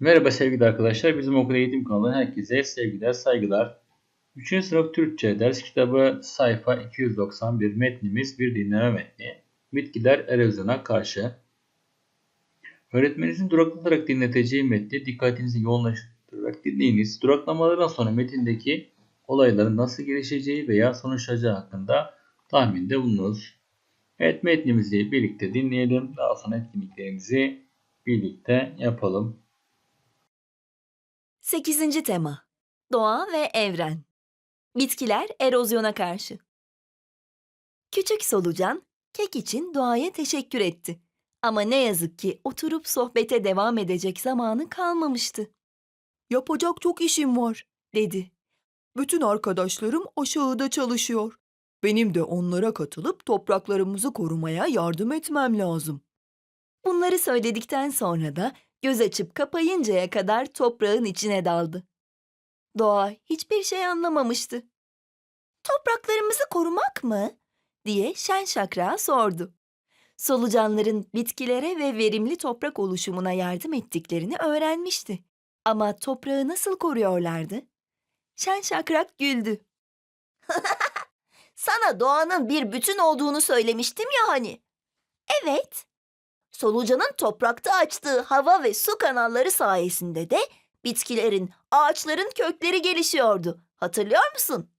Merhaba sevgili arkadaşlar. Bizim okul eğitim kanalından herkese sevgiler, saygılar. 3. sınıf Türkçe ders kitabı sayfa 291 metnimiz bir dinleme metni. Bitkiler erozyona karşı. Öğretmeninizin duraklatarak dinleteceği metni dikkatinizi yoğunlaştırarak dinleyiniz. Duraklamalardan sonra metindeki olayların nasıl gelişeceği veya sonuçlayacağı hakkında tahminde bulunuz. Evet metnimizi birlikte dinleyelim. Daha sonra etkinliklerimizi birlikte yapalım. 8. tema Doğa ve evren Bitkiler erozyona karşı Küçük solucan kek için doğaya teşekkür etti. Ama ne yazık ki oturup sohbete devam edecek zamanı kalmamıştı. Yapacak çok işim var, dedi. Bütün arkadaşlarım aşağıda çalışıyor. Benim de onlara katılıp topraklarımızı korumaya yardım etmem lazım. Bunları söyledikten sonra da göz açıp kapayıncaya kadar toprağın içine daldı. Doğa hiçbir şey anlamamıştı. Topraklarımızı korumak mı? diye şen şakra sordu. Solucanların bitkilere ve verimli toprak oluşumuna yardım ettiklerini öğrenmişti. Ama toprağı nasıl koruyorlardı? Şen şakrak güldü. Sana doğanın bir bütün olduğunu söylemiştim ya hani. Evet, Solucanın toprakta açtığı hava ve su kanalları sayesinde de bitkilerin, ağaçların kökleri gelişiyordu. Hatırlıyor musun?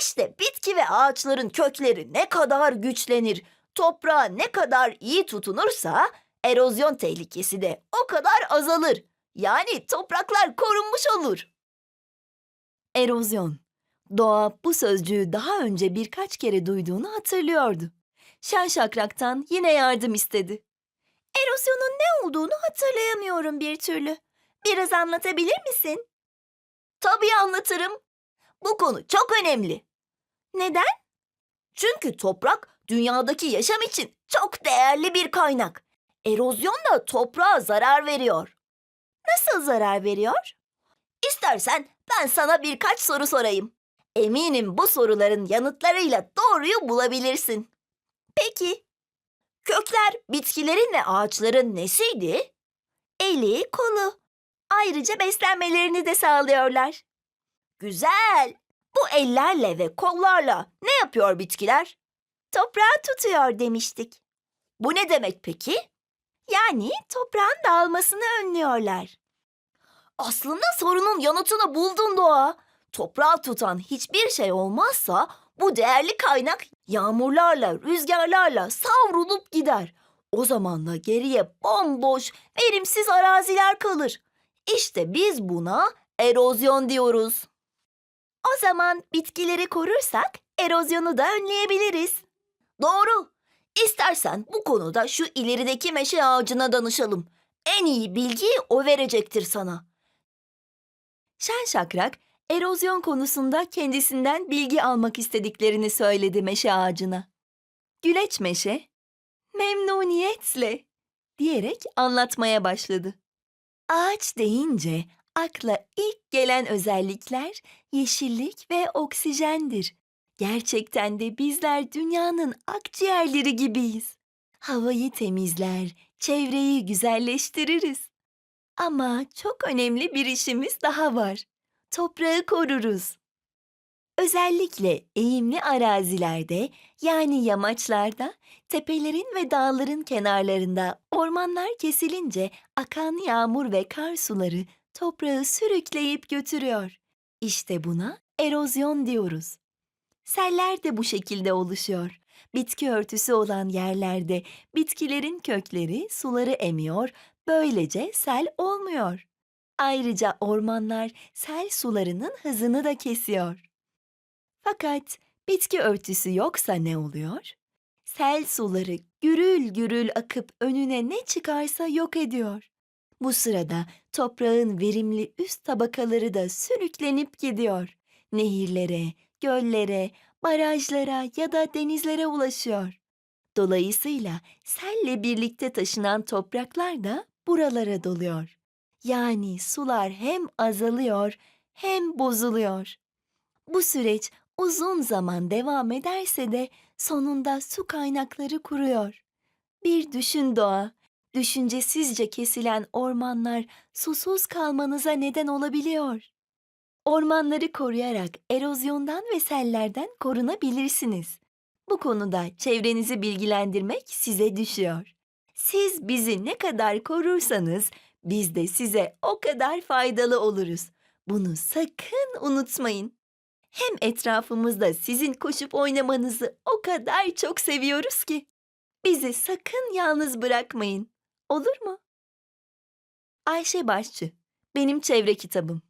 İşte bitki ve ağaçların kökleri ne kadar güçlenir, toprağa ne kadar iyi tutunursa erozyon tehlikesi de o kadar azalır. Yani topraklar korunmuş olur. Erozyon. Doğa bu sözcüğü daha önce birkaç kere duyduğunu hatırlıyordu. Şen şakraktan yine yardım istedi. Erozyonun ne olduğunu hatırlayamıyorum bir türlü. Biraz anlatabilir misin? Tabii anlatırım. Bu konu çok önemli. Neden? Çünkü toprak dünyadaki yaşam için çok değerli bir kaynak. Erozyon da toprağa zarar veriyor. Nasıl zarar veriyor? İstersen ben sana birkaç soru sorayım. Eminim bu soruların yanıtlarıyla doğruyu bulabilirsin. Peki. Kökler bitkilerin ve ağaçların nesiydi? Eli, kolu. Ayrıca beslenmelerini de sağlıyorlar. Güzel. Bu ellerle ve kollarla ne yapıyor bitkiler? Toprağı tutuyor demiştik. Bu ne demek peki? Yani toprağın dağılmasını önlüyorlar. Aslında sorunun yanıtını buldun Doğa. Toprağı tutan hiçbir şey olmazsa bu değerli kaynak yağmurlarla, rüzgarlarla savrulup gider. O zaman da geriye bomboş, verimsiz araziler kalır. İşte biz buna erozyon diyoruz. O zaman bitkileri korursak erozyonu da önleyebiliriz. Doğru. İstersen bu konuda şu ilerideki meşe ağacına danışalım. En iyi bilgiyi o verecektir sana. Şen şakrak erozyon konusunda kendisinden bilgi almak istediklerini söyledi meşe ağacına. Güleç meşe, memnuniyetle diyerek anlatmaya başladı. Ağaç deyince akla ilk gelen özellikler yeşillik ve oksijendir. Gerçekten de bizler dünyanın akciğerleri gibiyiz. Havayı temizler, çevreyi güzelleştiririz. Ama çok önemli bir işimiz daha var toprağı koruruz. Özellikle eğimli arazilerde yani yamaçlarda, tepelerin ve dağların kenarlarında ormanlar kesilince akan yağmur ve kar suları toprağı sürükleyip götürüyor. İşte buna erozyon diyoruz. Seller de bu şekilde oluşuyor. Bitki örtüsü olan yerlerde bitkilerin kökleri suları emiyor, böylece sel olmuyor. Ayrıca ormanlar sel sularının hızını da kesiyor. Fakat bitki örtüsü yoksa ne oluyor? Sel suları gürül gürül akıp önüne ne çıkarsa yok ediyor. Bu sırada toprağın verimli üst tabakaları da sürüklenip gidiyor. Nehirlere, göllere, barajlara ya da denizlere ulaşıyor. Dolayısıyla selle birlikte taşınan topraklar da buralara doluyor. Yani sular hem azalıyor hem bozuluyor. Bu süreç uzun zaman devam ederse de sonunda su kaynakları kuruyor. Bir düşün doğa, Düşüncesizce kesilen ormanlar susuz kalmanıza neden olabiliyor. Ormanları koruyarak erozyondan ve sellerden korunabilirsiniz. Bu konuda çevrenizi bilgilendirmek size düşüyor. Siz bizi ne kadar korursanız biz de size o kadar faydalı oluruz. Bunu sakın unutmayın. Hem etrafımızda sizin koşup oynamanızı o kadar çok seviyoruz ki. Bizi sakın yalnız bırakmayın. Olur mu? Ayşe Başçı, benim çevre kitabım.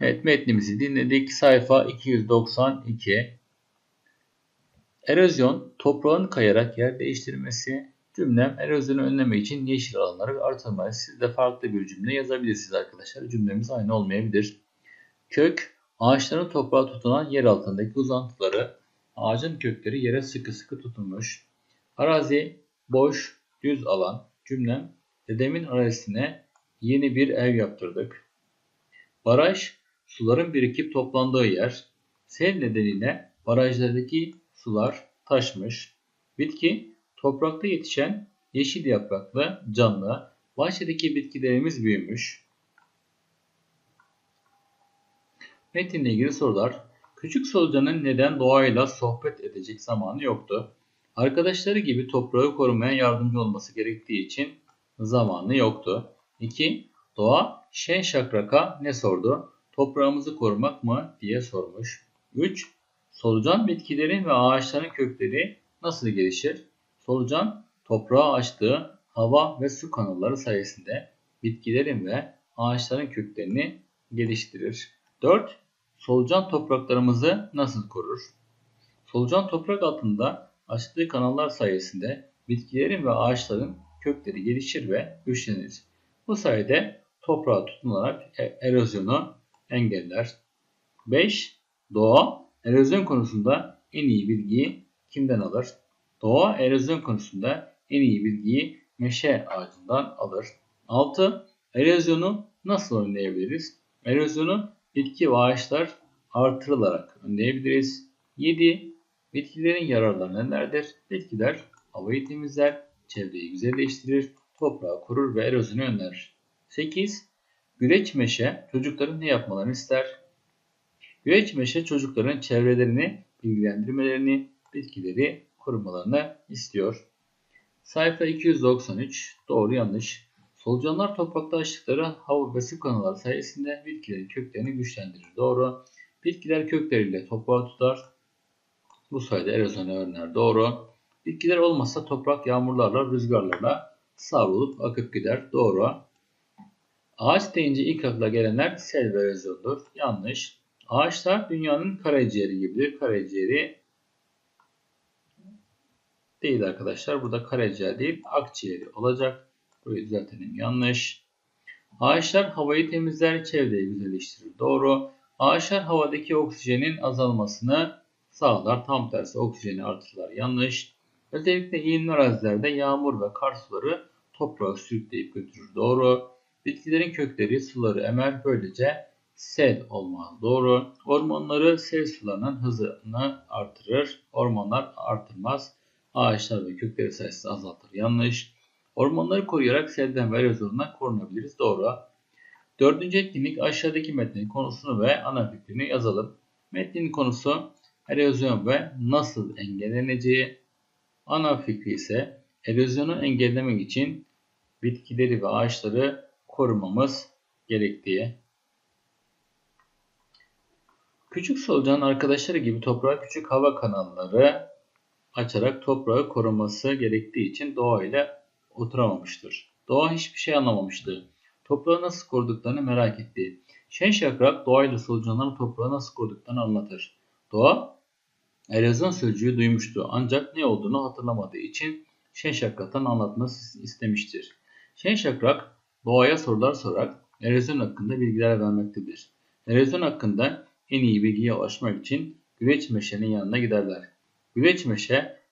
Evet metnimizi dinledik. Sayfa 292. Erozyon, toprağın kayarak yer değiştirmesi. Cümlem erozyonu önlemek için yeşil alanları artırmayı. Siz de farklı bir cümle yazabilirsiniz arkadaşlar. Cümlemiz aynı olmayabilir. Kök, ağaçların toprağa tutunan yer altındaki uzantıları. Ağacın kökleri yere sıkı sıkı tutunmuş. Arazi, boş, düz alan. Cümlem, dedemin arazisine yeni bir ev yaptırdık. Baraj, suların birikip toplandığı yer. Sel nedeniyle barajlardaki sular taşmış. Bitki, toprakta yetişen yeşil yapraklı, canlı, bahçedeki bitkilerimiz büyümüş. Metinle ilgili sorular. Küçük solucanın neden doğayla sohbet edecek zamanı yoktu? Arkadaşları gibi toprağı korumaya yardımcı olması gerektiği için zamanı yoktu. 2. Doğa Şen Şakrak'a ne sordu? Toprağımızı korumak mı diye sormuş. 3. Solucan bitkilerin ve ağaçların kökleri nasıl gelişir? Solucan toprağa açtığı hava ve su kanalları sayesinde bitkilerin ve ağaçların köklerini geliştirir. 4. Solucan topraklarımızı nasıl korur? Solucan toprak altında açtığı kanallar sayesinde bitkilerin ve ağaçların kökleri gelişir ve güçlenir. Bu sayede toprağa tutunarak e- erozyonu engeller. 5. Doğa erozyon konusunda en iyi bilgiyi kimden alır? Doğa erozyon konusunda en iyi bilgiyi meşe ağacından alır. 6. Erozyonu nasıl önleyebiliriz? Erozyonu bitki ve ağaçlar artırılarak önleyebiliriz. 7. Bitkilerin yararları nelerdir? Bitkiler havayı temizler, çevreyi güzelleştirir, toprağı korur ve erozyonu önler. 8. Güreç meşe çocukların ne yapmalarını ister? Güreç meşe çocukların çevrelerini bilgilendirmelerini, bitkileri korumalarını istiyor. Sayfa 293 doğru yanlış. Solucanlar toprakta açtıkları hava ve su kanalları sayesinde bitkilerin köklerini güçlendirir. Doğru. Bitkiler kökleriyle toprağı tutar. Bu sayede erozyonu önler. Doğru. Bitkiler olmazsa toprak yağmurlarla, rüzgarlarla savrulup akıp gider. Doğru. Ağaç deyince ilk akla gelenler sel ve erozyondur. Yanlış. Ağaçlar dünyanın karaciğeri gibidir. Karaciğeri değil arkadaşlar. Burada karaciğer değil akciğeri olacak. Burayı düzeltelim. Yanlış. Ağaçlar havayı temizler, çevreyi güzelleştirir. Doğru. Ağaçlar havadaki oksijenin azalmasını sağlar. Tam tersi oksijeni artırırlar. Yanlış. Özellikle iğimli arazilerde yağmur ve kar suları toprağı sürükleyip götürür. Doğru. Bitkilerin kökleri suları emer. Böylece sel olmaz. Doğru. Ormanları sel sularının hızını artırır. Ormanlar artırmaz. Ağaçlar ve kökleri sayısı azaltır. Yanlış. Ormanları koruyarak selden ve erozyondan korunabiliriz. Doğru. Dördüncü etkinlik aşağıdaki metnin konusunu ve ana fikrini yazalım. Metnin konusu erozyon ve nasıl engelleneceği. Ana fikri ise erozyonu engellemek için bitkileri ve ağaçları korumamız gerektiği. Küçük solucan arkadaşları gibi toprağa küçük hava kanalları açarak toprağı koruması gerektiği için doğayla oturamamıştır. Doğa hiçbir şey anlamamıştı. Toprağı nasıl koruduklarını merak etti. Şen Şakrak doğayla solucanların toprağı nasıl koruduklarını anlatır. Doğa erozyon sözcüğü duymuştu ancak ne olduğunu hatırlamadığı için Şen Şakrak'tan anlatması istemiştir. Şen Şakrak doğaya sorular sorarak erozyon hakkında bilgiler vermektedir. Erozyon hakkında en iyi bilgiye ulaşmak için güveç meşenin yanına giderler. Güveç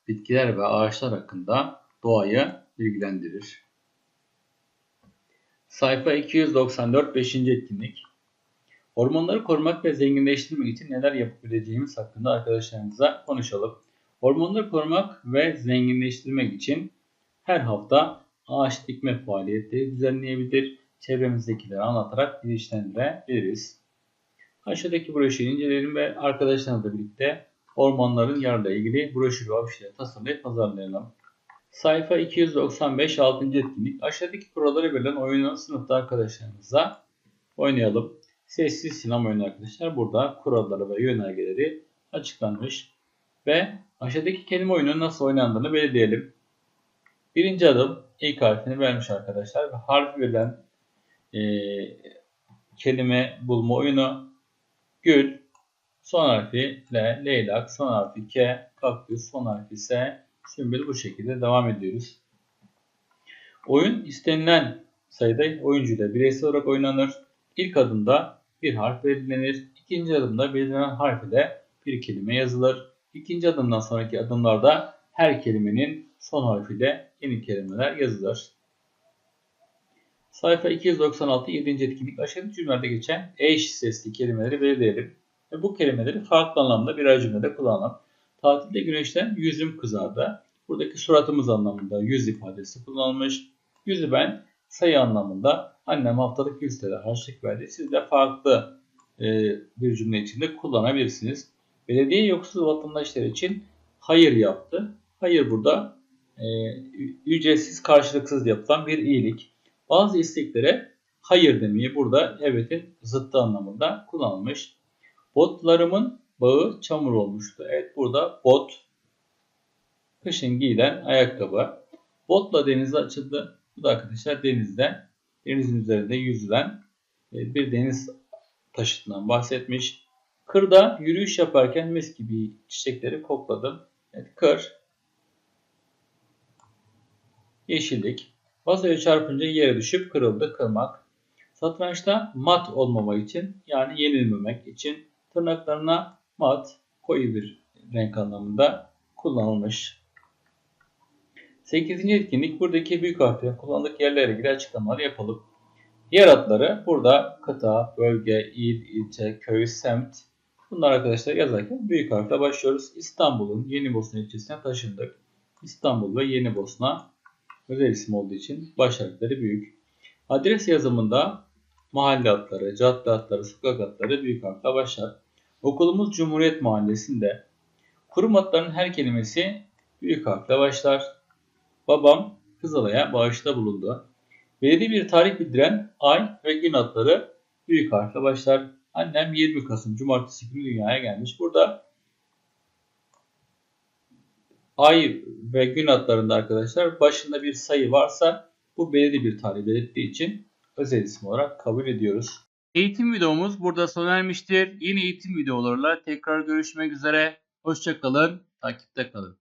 bitkiler ve ağaçlar hakkında doğayı bilgilendirir. Sayfa 294 5. etkinlik. Ormanları korumak ve zenginleştirmek için neler yapabileceğimiz hakkında arkadaşlarımıza konuşalım. Ormanları korumak ve zenginleştirmek için her hafta ağaç dikme faaliyetleri düzenleyebilir, çevremizdekileri anlatarak bilinçlendirebiliriz. Aşağıdaki broşürü inceleyelim ve arkadaşlarımızla birlikte ormanların yararla ilgili broşür ve afişleri tasarlayıp pazarlayalım. Sayfa 295 6. etkinlik. Aşağıdaki kuralları verilen oyunu sınıfta arkadaşlarımızla oynayalım. Sessiz sinema oyunu arkadaşlar. Burada kuralları ve yönergeleri açıklanmış. Ve aşağıdaki kelime oyunun nasıl oynandığını belirleyelim. Birinci adım ilk harfini vermiş arkadaşlar. Ve harfi verilen e, kelime bulma oyunu gül, son harfi L, leylak, son harfi K, kaktüs, son harfi S, sümbül bu şekilde devam ediyoruz. Oyun istenilen sayıda oyuncuyla bireysel olarak oynanır. İlk adımda bir harf belirlenir. İkinci adımda belirlenen harf ile bir kelime yazılır. İkinci adımdan sonraki adımlarda her kelimenin son harfiyle yeni kelimeler yazılır. Sayfa 296 7. etkinlik aşağıdaki cümlelerde geçen eş sesli kelimeleri belirleyelim. Ve bu kelimeleri farklı anlamda birer cümlede kullanalım. Tatilde güneşten yüzüm kızardı. Buradaki suratımız anlamında yüz ifadesi kullanılmış. Yüzü ben sayı anlamında annem haftalık 100 TL harçlık verdi. Siz de farklı e, bir cümle içinde kullanabilirsiniz. Belediye yoksul vatandaşlar için hayır yaptı. Hayır burada e, ücretsiz karşılıksız yapılan bir iyilik. Bazı isteklere hayır demeyi burada evetin zıttı anlamında kullanılmış. Botlarımın bağı çamur olmuştu. Evet burada bot kışın giyilen ayakkabı. Botla denize açıldı. Bu da arkadaşlar denizde denizin üzerinde yüzülen e, bir deniz taşıtından bahsetmiş. Kırda yürüyüş yaparken mis gibi çiçekleri kokladım. Evet, kır. Yeşillik. Vazoya çarpınca yere düşüp kırıldı, kırmak. Satrançta mat olmamak için yani yenilmemek için tırnaklarına mat koyu bir renk anlamında kullanılmış. 8. etkinlik buradaki büyük harflerin kullanıldık yerlere ilgili açıklamalar yapalım. Yer adları burada kıta, bölge, il, ilçe, köy, semt. Bunlar arkadaşlar yazarken büyük harfle başlıyoruz. İstanbul'un Yeni Bosna ilçesine taşındık. İstanbul ve Yeni Bosna özel isim olduğu için baş harfleri büyük. Adres yazımında mahalle adları, cadde adları, sokak adları büyük harfle başlar. Okulumuz Cumhuriyet Mahallesi'nde. Kurum adlarının her kelimesi büyük harfle başlar. Babam Kızılay'a bağışta bulundu. Belirli bir tarih bildiren ay ve gün adları büyük harfle başlar. Annem 20 Kasım Cumartesi günü dünyaya gelmiş. Burada ay ve gün adlarında arkadaşlar başında bir sayı varsa bu belirli bir tarih belirttiği için özel isim olarak kabul ediyoruz. Eğitim videomuz burada sona ermiştir. Yeni eğitim videolarıyla tekrar görüşmek üzere. Hoşçakalın, takipte kalın.